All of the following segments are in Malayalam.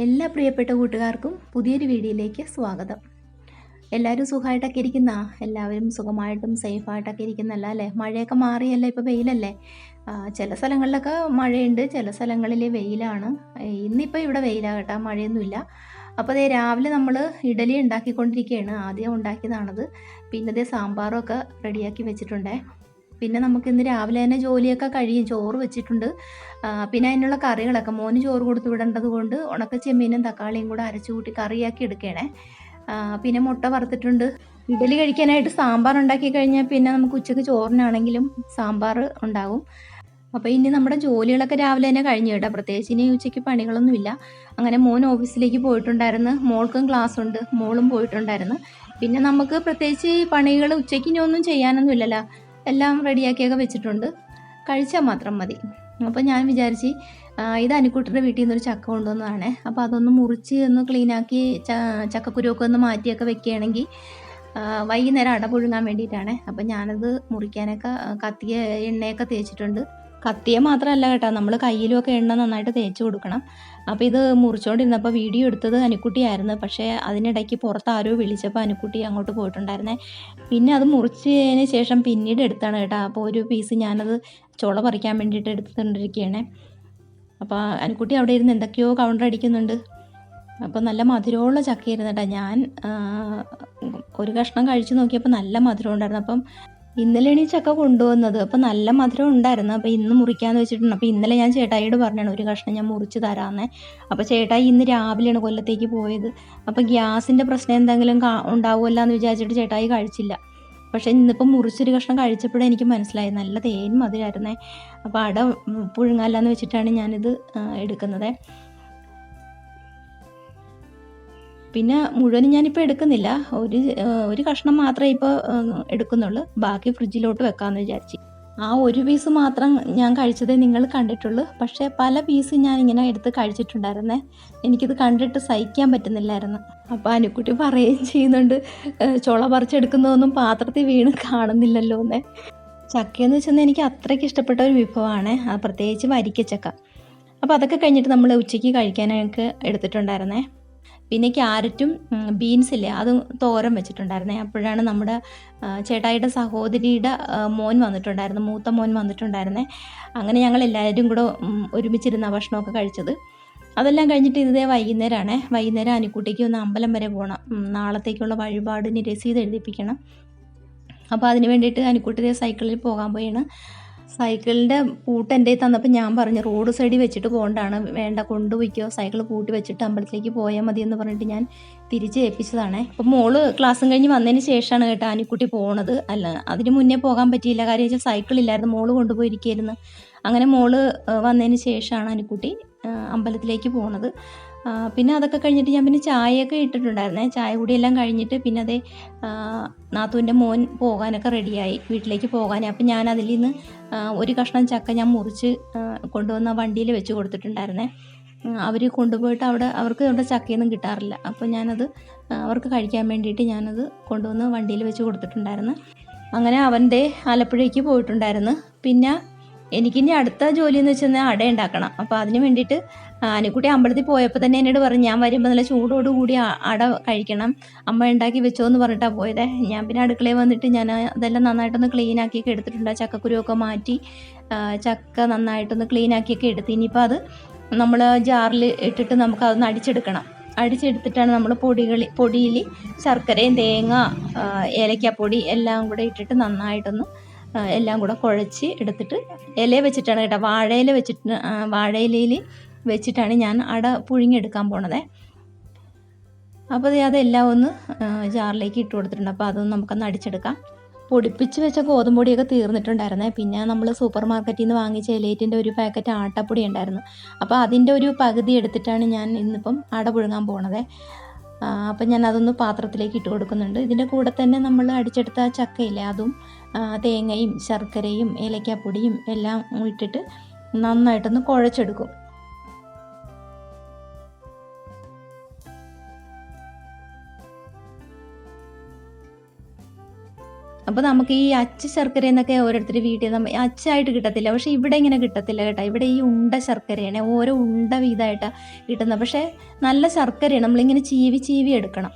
എല്ലാ പ്രിയപ്പെട്ട കൂട്ടുകാർക്കും പുതിയൊരു വീഡിയോയിലേക്ക് സ്വാഗതം. എല്ലാവരും സുഖമായിട്ടൊക്കെ ഇരിക്കുന്ന? എല്ലാവരും സുഖമായിട്ടും സേഫായിട്ടൊക്കെ ഇരിക്കുന്നല്ല അല്ലേ? മഴയൊക്കെ മാറിയല്ലേ? ഇപ്പോൾ വെയിലല്ലേ? ചില സ്ഥലങ്ങളിലൊക്കെ മഴയുണ്ട്. ചില സ്ഥലങ്ങളിൽ വെയിലാണ്. ഇന്നിപ്പോൾ ഇവിടെ വെയിലാണ് മഴയൊന്നുമില്ല. അപ്പോൾ അതേ രാവിലെ നമ്മൾ ഇഡലി ഉണ്ടാക്കിക്കൊണ്ടിരിക്കുകയാണ്. ആദ്യം ഉണ്ടാക്കിയതാണത്. പിന്നെ സാമ്പാറും ഒക്കെ റെഡിയാക്കി വെച്ചിട്ടുണ്ടേ. പിന്നെ നമുക്ക് ഇന്ന് രാവിലെ തന്നെ ജോലിയൊക്കെ കഴിയും. ചോറ് വെച്ചിട്ടുണ്ട്. പിന്നെ അതിനുള്ള കറികളൊക്കെ മോന് ചോറ് കൊടുത്തു വിടേണ്ടത് കൊണ്ട് ഉണക്ക ചെമ്മീനും തക്കാളിയും കൂടെ അരച്ചു കൂട്ടി കറിയാക്കി എടുക്കണേ. പിന്നെ മുട്ട വറുത്തിട്ടുണ്ട്. ഇഡലി കഴിക്കാനായിട്ട് സാമ്പാർ ഉണ്ടാക്കി കഴിഞ്ഞാൽ പിന്നെ നമുക്ക് ഉച്ചയ്ക്ക് ചോറിനാണെങ്കിലും സാമ്പാർ ഉണ്ടാകും അപ്പോൾ ഇനി നമ്മുടെ ജോലികളൊക്കെ രാവിലെ തന്നെ കഴിഞ്ഞു കേട്ടോ. പ്രത്യേകിച്ച് ഇനി ഉച്ചയ്ക്ക് പണികളൊന്നുമില്ല അങ്ങനെ മോൻ ഓഫീസിലേക്ക് പോയിട്ടുണ്ടായിരുന്നു. മോൾക്കും ക്ലാസ് ഉണ്ട്. മോളും പോയിട്ടുണ്ടായിരുന്നു. പിന്നെ നമുക്ക് പ്രത്യേകിച്ച് പണികൾ ഉച്ചയ്ക്ക് ഇനി ഒന്നും ചെയ്യാനൊന്നും ഇല്ലല്ലോ. എല്ലാം റെഡിയാക്കിയൊക്കെ വെച്ചിട്ടുണ്ട്. കഴിച്ചാൽ മാത്രം മതി. അപ്പോൾ ഞാൻ വിചാരിച്ച് ഇത് അനിക്കുട്ടിയുടെ വീട്ടിൽ നിന്നൊരു ചക്ക കൊണ്ടുവന്നതാണ്. അപ്പോൾ അതൊന്ന് മുറിച്ച് ഒന്ന് ക്ലീനാക്കി ചക്കക്കുരുവൊക്കെ ഒന്ന് മാറ്റിയൊക്കെ വെക്കുകയാണെങ്കിൽ വൈകുന്നേരം അട പുഴുങ്ങാൻ വേണ്ടിയിട്ടാണ്. അപ്പോൾ ഞാനത് മുറിക്കാനൊക്കെ കത്തിയ എണ്ണയൊക്കെ തേച്ചിട്ടുണ്ട്. കത്തിയെ മാത്രമല്ല കേട്ടോ. നമ്മൾ കയ്യിലുമൊക്കെ എണ്ണ നന്നായിട്ട് തേച്ച് കൊടുക്കണം. അപ്പോൾ ഇത് മുറിച്ചുകൊണ്ടിരുന്നപ്പോൾ വീഡിയോ എടുത്തത് അനുക്കുട്ടിയായിരുന്നു. പക്ഷേ അതിനിടയ്ക്ക് പുറത്ത് ആരോ വിളിച്ചപ്പോൾ അനുക്കുട്ടി അങ്ങോട്ട് പോയിട്ടുണ്ടായിരുന്നേ. പിന്നെ അത് മുറിച്ചതിന് ശേഷം പിന്നീട് എടുത്താണ് കേട്ടോ. അപ്പോൾ ഒരു പീസ് ഞാനത് ചുള പറിക്കാൻ വേണ്ടിയിട്ട് എടുത്തുകൊണ്ടിരിക്കുകയാണ്. അപ്പോൾ അനുക്കുട്ടി അവിടെ ഇരുന്ന് എന്തൊക്കെയോ കൗണ്ടർ അടിക്കുന്നുണ്ട്. അപ്പോൾ നല്ല മധുരമുള്ള ചക്കയായിരുന്നു കേട്ടോ. ഞാൻ ഒരു കഷ്ണം കഴിച്ചു നോക്കിയപ്പോൾ നല്ല മധുരം ഉണ്ടായിരുന്നു അപ്പം ഇന്നലെയാണ് ഈ ചക്ക കൊണ്ടുവന്നത്. അപ്പോൾ നല്ല മധുരം ഉണ്ടായിരുന്നു. അപ്പോൾ ഇന്ന് മുറിക്കാന്ന് വെച്ചിട്ടുണ്ട്. അപ്പോൾ ഇന്നലെ ഞാൻ ചേട്ടായിയോട് പറഞ്ഞാണ് ഒരു കഷ്ണം ഞാൻ മുറിച്ച് തരാമെന്നേ. അപ്പോൾ ചേട്ടായി ഇന്ന് രാവിലെയാണ് കൊല്ലത്തേക്ക് പോയത്. അപ്പോൾ ഗ്യാസിന്റെ പ്രശ്നം എന്തെങ്കിലും ഉണ്ടാവുമല്ല എന്ന് വിചാരിച്ചിട്ട് ചേട്ടായി കഴിച്ചില്ല. പക്ഷേ ഇന്നിപ്പം മുറിച്ചൊരു കഷ്ണം കഴിച്ചപ്പോഴേ എനിക്ക് മനസ്സിലായി നല്ല തേൻ മധുരമായിരുന്നേ അപ്പോൾ അട ഉം, പുഴുങ്ങാലെന്ന് വെച്ചിട്ടാണ് ഞാനിത് എടുക്കുന്നത്. പിന്നെ മുഴുവനും ഞാനിപ്പോൾ എടുക്കുന്നില്ല. ഒരു ഒരു കഷ്ണം മാത്രമേ ഇപ്പോൾ എടുക്കുന്നുള്ളൂ. ബാക്കി ഫ്രിഡ്ജിലോട്ട് വെക്കാമെന്ന് വിചാരിച്ചു. ആ ഒരു പീസ് മാത്രം ഞാൻ കഴിച്ചതേ നിങ്ങൾ കണ്ടിട്ടുള്ളൂ. പക്ഷേ പല പീസ് ഞാൻ ഇങ്ങനെ എടുത്ത് കഴിച്ചിട്ടുണ്ടായിരുന്നേ. എനിക്കിത് കണ്ടിട്ട് സഹിക്കാൻ പറ്റുന്നില്ലായിരുന്നു. അപ്പോൾ അനുക്കുട്ടി പറയുകയും ചെയ്യുന്നുണ്ട് "ഏഹ്, ചുള പറിച്ചെടുക്കുന്നതൊന്നും പാത്രത്തിൽ വീണ് കാണുന്നില്ലല്ലോ എന്നേ. ചക്കയെന്ന് വെച്ചാൽ എനിക്ക് അത്രയ്ക്ക് ഇഷ്ടപ്പെട്ട ഒരു വിഭവമാണ്. പ്രത്യേകിച്ച് വരിക്കച്ചക്ക. അപ്പോൾ അതൊക്കെ കഴിഞ്ഞിട്ട് നമ്മൾ ഉച്ചയ്ക്ക് കഴിക്കാനൊക്കെ എടുത്തിട്ടുണ്ടായിരുന്നേ. പിന്നെ ക്യാരറ്റും ബീൻസ് ഇല്ലേ അതും തോരൻ വെച്ചിട്ടുണ്ടായിരുന്നേ. അപ്പോഴാണ് നമ്മുടെ ചേട്ടായിയുടെ സഹോദരിയുടെ മോൻ വന്നിട്ടുണ്ടായിരുന്നു മൂത്ത മോൻ വന്നിട്ടുണ്ടായിരുന്നേ. അങ്ങനെ ഞങ്ങൾ എല്ലാവരും കൂടെ ഒരുമിച്ചിരുന്ന ഭക്ഷണമൊക്കെ കഴിച്ചത്. അതെല്ലാം കഴിഞ്ഞിട്ട് ഇതേ വൈകുന്നേരമാണേ വൈകുന്നേരം അനുക്കുട്ടിക്ക് ഒന്ന് അമ്പലം വരെ പോകണം നാളത്തേക്കുള്ള വഴിപാടിന് രസീത് എഴുതിപ്പിക്കണം. അപ്പോൾ അതിന് വേണ്ടിയിട്ട് അനുക്കുട്ടിയെ സൈക്കിളിൽ പോകാൻ പോയാണ്. സൈക്കിളിന്റെ പൂട്ട് എന്റെ തന്നപ്പോൾ ഞാൻ പറഞ്ഞു റോഡ് സൈഡിൽ വെച്ചിട്ട് പോകണ്ടാണ് വേണ്ട കൊണ്ടുപോയിക്കോ. സൈക്കിൾ പൂട്ടി വെച്ചിട്ട് അമ്പലത്തിലേക്ക് പോയാൽ മതി എന്ന് പറഞ്ഞിട്ട് ഞാൻ തിരിച്ച് ഏൽപ്പിച്ചതാണ്. അപ്പോൾ മോൾ ക്ലാസ്സും കഴിഞ്ഞ് വന്നതിന് ശേഷമാണ് കേട്ടോ ആനിക്കുട്ടി പോണത്. അല്ല അതിന് മുന്നേ പോകാൻ പറ്റിയില്ല. കാര്യം വെച്ചാൽ സൈക്കിൾ ഇല്ലായിരുന്നു മോൾ കൊണ്ടുപോയിരിക്കുകയായിരുന്നു. അങ്ങനെ മോൾ വന്നതിന് ശേഷമാണ് അനിക്കുട്ടി അമ്പലത്തിലേക്ക് പോണത്. പിന്നെ അതൊക്കെ കഴിഞ്ഞിട്ട് ഞാൻ പിന്നെ ചായയൊക്കെ ഇട്ടിട്ടുണ്ടായിരുന്നേ. ചായ കൂടിയെല്ലാം കഴിഞ്ഞിട്ട് പിന്നെ അതേ നാത്തൂന്റെ മോൻ പോകാനൊക്കെ റെഡിയായി. വീട്ടിലേക്ക് പോകാൻ അപ്പം ഞാൻ അതിൽ നിന്ന് ഒരു കഷ്ണം ചക്ക ഞാൻ മുറിച്ച് കൊണ്ടുവന്ന വണ്ടിയിൽ വെച്ച് കൊടുത്തിട്ടുണ്ടായിരുന്നേ. അവർ കൊണ്ടുപോയിട്ട് അവിടെ അവർക്ക് അവിടെ ചക്കയൊന്നും കിട്ടാറില്ല. അപ്പോൾ ഞാനത് അവർക്ക് കഴിക്കാൻ വേണ്ടിയിട്ട് ഞാനത് കൊണ്ടുവന്ന് വണ്ടിയിൽ വെച്ച് കൊടുത്തിട്ടുണ്ടായിരുന്നു. അങ്ങനെ അവന്റെ ആലപ്പുഴയ്ക്ക് പോയിട്ടുണ്ടായിരുന്നു. പിന്നെ എനിക്കിനി അടുത്ത ജോലി എന്ന് വെച്ചാൽ അട ഉണ്ടാക്കണം. അപ്പോൾ അതിന് വേണ്ടിയിട്ട് ആ, അനുക്കുട്ടി അമ്പലത്തിൽ പോയപ്പോൾ തന്നെ എന്നോട് പറഞ്ഞു ഞാൻ വരുമ്പോൾ നല്ല ചൂടോട് കൂടി അട കഴിക്കണം. അമ്മ ഉണ്ടാക്കി വെച്ചോ എന്ന് പറഞ്ഞിട്ടാണ് പോയത്. ഞാൻ പിന്നെ അടുക്കളയിൽ വന്നിട്ട് ഞാൻ അതെല്ലാം നന്നായിട്ടൊന്ന് ക്ലീൻ ആക്കിയൊക്കെ എടുത്തിട്ടുണ്ട്. ആ ചക്കക്കുരുവൊക്കെ മാറ്റി ചക്ക നന്നായിട്ടൊന്ന് ക്ലീൻ ആക്കിയൊക്കെ എടുത്ത്. ഇനിയിപ്പോൾ അത് നമ്മൾ ജാറിൽ ഇട്ടിട്ട് നമുക്ക് അതൊന്ന് അടിച്ചെടുക്കണം. അടിച്ചെടുത്തിട്ടാണ് നമ്മൾ പൊടികൾ പൊടിയിൽ ശർക്കരയും തേങ്ങ ഏലക്കാപ്പൊടി എല്ലാം കൂടെ ഇട്ടിട്ട് നന്നായിട്ടൊന്ന് എല്ലാം കൂടെ കുഴച്ച് എടുത്തിട്ട് ഇല വെച്ചിട്ടാണ് കേട്ടോ. വാഴയില വെച്ചിട്ട് വാഴയിലയിൽ വെച്ചിട്ടാണ് ഞാൻ അട പുഴുങ്ങിയെടുക്കാൻ പോണത്. അപ്പോൾ അതെല്ലാം ഒന്ന് ജാറിലേക്ക് ഇട്ട് കൊടുത്തിട്ടുണ്ട്. അപ്പോൾ അതൊന്ന് നമുക്കൊന്ന് അടിച്ചെടുക്കാം. പൊടിപ്പിച്ച് വെച്ച ഗോതമ്പൊടിയൊക്കെ തീർന്നിട്ടുണ്ടായിരുന്നേ. പിന്നെ നമ്മൾ സൂപ്പർ മാർക്കറ്റിൽ നിന്ന് വാങ്ങിച്ച ഇലേറ്റിന്റെ ഒരു പാക്കറ്റ് ആട്ടപ്പൊടി ഉണ്ടായിരുന്നു. അപ്പോൾ അതിന്റെ ഒരു പകുതി എടുത്തിട്ടാണ് ഞാൻ ഇന്നിപ്പം അട പുഴുങ്ങാൻ പോണത്. അപ്പം ഞാൻ അതൊന്ന് പാത്രത്തിലേക്ക് ഇട്ട് കൊടുക്കുന്നുണ്ട്. ഇതിന്റെ കൂടെ തന്നെ നമ്മൾ അടിച്ചെടുത്ത ചക്കയില്ലേ അതും തേങ്ങയും ശർക്കരയും ഏലക്കാപ്പൊടിയും എല്ലാം ഇട്ടിട്ട് നന്നായിട്ടൊന്ന് കുഴച്ചെടുക്കും. അപ്പോൾ നമുക്ക് ഈ അച്ച് ശർക്കര എന്നൊക്കെ ഓരോരുത്തർ വീട്ടിൽ നമ്മ അച്ചായിട്ട് കിട്ടത്തില്ല. പക്ഷേ ഇവിടെ ഇങ്ങനെ കിട്ടത്തില്ല കേട്ടോ. ഇവിടെ ഈ ഉണ്ട ശർക്കരയാണ് ഓരോ ഉണ്ട വീതമായിട്ടാണ് കിട്ടുന്നത്. പക്ഷേ നല്ല ശർക്കരയാണ്. നമ്മളിങ്ങനെ ചീവി ചീവി എടുക്കണം.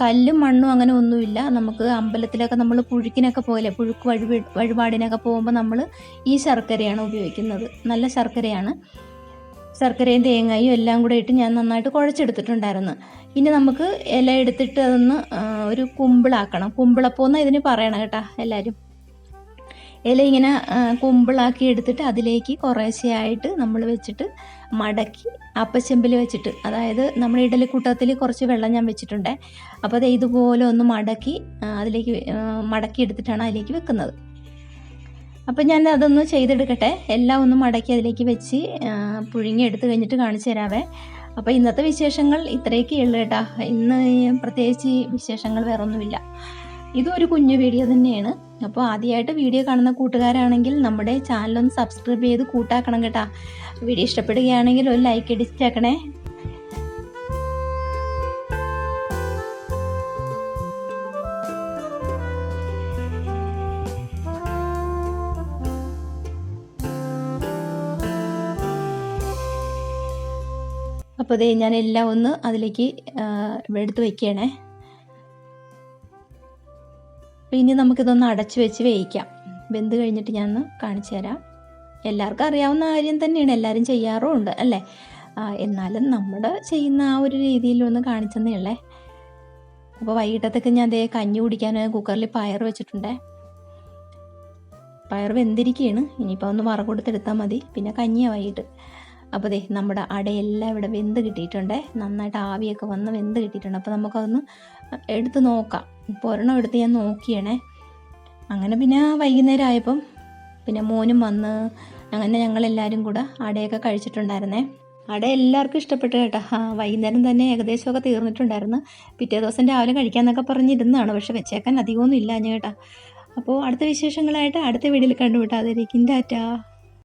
കല്ലും മണ്ണും അങ്ങനെ ഒന്നുമില്ല. നമുക്ക് അമ്പലത്തിലൊക്കെ നമ്മൾ പുഴുക്കിനൊക്കെ പോലെ പുഴുക്ക് വഴി വഴിപാടിനൊക്കെ പോകുമ്പോൾ നമ്മൾ ഈ ശർക്കരയാണ് ഉപയോഗിക്കുന്നത്. നല്ല ശർക്കരയാണ്. ശർക്കരയും തേങ്ങയും എല്ലാം കൂടെ ഇട്ട് ഞാൻ നന്നായിട്ട് കുഴച്ചെടുത്തിട്ടുണ്ടായിരുന്നു. ഇനി നമുക്ക് ഇല എടുത്തിട്ട് അതൊന്ന് ഒരു കുമ്പിളാക്കണം. കുമ്പിളപ്പോന്ന് ഇതിന് പറയണം കേട്ടോ എല്ലാവരും ഇല ഇങ്ങനെ കുമ്പിളാക്കി എടുത്തിട്ട് അതിലേക്ക് കുറേശ്ശെയായിട്ട് നമ്മൾ വെച്ചിട്ട് മടക്കി അപ്പച്ചെമ്പിൽ വെച്ചിട്ട് അതായത് നമ്മുടെ ഇഡലിക്കൂട്ടത്തിൽ കുറച്ച് വെള്ളം ഞാൻ വെച്ചിട്ടുണ്ട്. അപ്പോൾ അത് ഇതുപോലെ ഒന്ന് മടക്കി അതിലേക്ക് മടക്കി എടുത്തിട്ടാണ് അതിലേക്ക് വെക്കുന്നത്. അപ്പോൾ ഞാൻ അതൊന്ന് ചെയ്തെടുക്കട്ടെ. എല്ലാം ഒന്ന് മടക്കി അതിലേക്ക് വെച്ച് പുഴുങ്ങി എടുത്തു കഴിഞ്ഞിട്ട് കാണിച്ചു തരാവേ. അപ്പോൾ ഇന്നത്തെ വിശേഷങ്ങൾ ഇത്രയൊക്കെ ഉള്ളു കേട്ടാ. ഇന്ന് പ്രത്യേകിച്ച് വിശേഷങ്ങൾ വേറെ ഒന്നുമില്ല ഇതും ഒരു കുഞ്ഞു വീഡിയോ തന്നെയാണ്. അപ്പോൾ ആദ്യമായിട്ട് വീഡിയോ കാണുന്ന കൂട്ടുകാരാണെങ്കിൽ നമ്മുടെ ചാനലൊന്ന് സബ്സ്ക്രൈബ് ചെയ്ത് കൂട്ടാക്കണം കേട്ടാ. വീഡിയോ ഇഷ്ടപ്പെടുകയാണെങ്കിൽ ഒരു ലൈക്ക് അടിച്ചേക്കണേ അപ്പോൾ ഇതേ ഞാൻ എല്ലാം ഒന്ന് അതിലേക്ക് എടുത്ത് വയ്ക്കണേ ഇനി നമുക്കിതൊന്ന് അടച്ച് വെച്ച് വേവിക്കാം. വെന്ത് കഴിഞ്ഞിട്ട് ഞാൻ കാണിച്ചു തരാം. എല്ലാവർക്കും അറിയാവുന്ന കാര്യം തന്നെയാണ്. എല്ലാവരും ചെയ്യാറും ഉണ്ട് അല്ലേ എന്നാലും നമ്മൾ ചെയ്യുന്ന ആ ഒരു രീതിയിൽ ഒന്ന് കാണിച്ചെന്നേ ഉള്ളേ. അപ്പോൾ വൈകിട്ടത്തേക്ക് ഞാൻ അതേ കഞ്ഞി കുടിക്കാൻ കുക്കറിൽ പയർ വെച്ചിട്ടുണ്ടേ. പയർ വെന്തിരിക്കുകയാണ് ഇനിയിപ്പോൾ ഒന്ന് വറ കൊടുത്തെടുത്താൽ മതി. പിന്നെ കഞ്ഞിയാണ് വൈകിട്ട്. അപ്പോൾ ദേ നമ്മുടെ അടയെല്ലാം ഇവിടെ വെന്ത് കിട്ടിയിട്ടുണ്ട്. നന്നായിട്ട് ആവിയൊക്കെ വന്ന് വെന്ത് കിട്ടിയിട്ടുണ്ട്. അപ്പോൾ നമുക്കതൊന്ന് എടുത്ത് നോക്കാം. ഇപ്പോൾ ഒരെണ്ണം എടുത്ത് ഞാൻ നോക്കിയണേ. അങ്ങനെ പിന്നെ വൈകുന്നേരം ആയപ്പം പിന്നെ മോനും വന്ന് അങ്ങനെ ഞങ്ങളെല്ലാവരും കൂടെ അടയൊക്കെ കഴിച്ചിട്ടുണ്ടായിരുന്നേ. അട എല്ലാവർക്കും ഇഷ്ടപ്പെട്ടു കേട്ടോ. ആ വൈകുന്നേരം തന്നെ ഏകദേശമൊക്കെ തീർന്നിട്ടുണ്ടായിരുന്നു. പിറ്റേ ദിവസം രാവിലെ കഴിക്കാമെന്നൊക്കെ പറഞ്ഞിരുന്നതാണ്. പക്ഷെ വെച്ചേക്കാൻ അധികമൊന്നും ഇല്ല കേട്ടോ. അപ്പോൾ അടുത്ത വിശേഷങ്ങളായിട്ട് അടുത്ത വീഡിയോയിൽ കണ്ടുവിട്ടാതിരിക്കും ടാറ്റാ.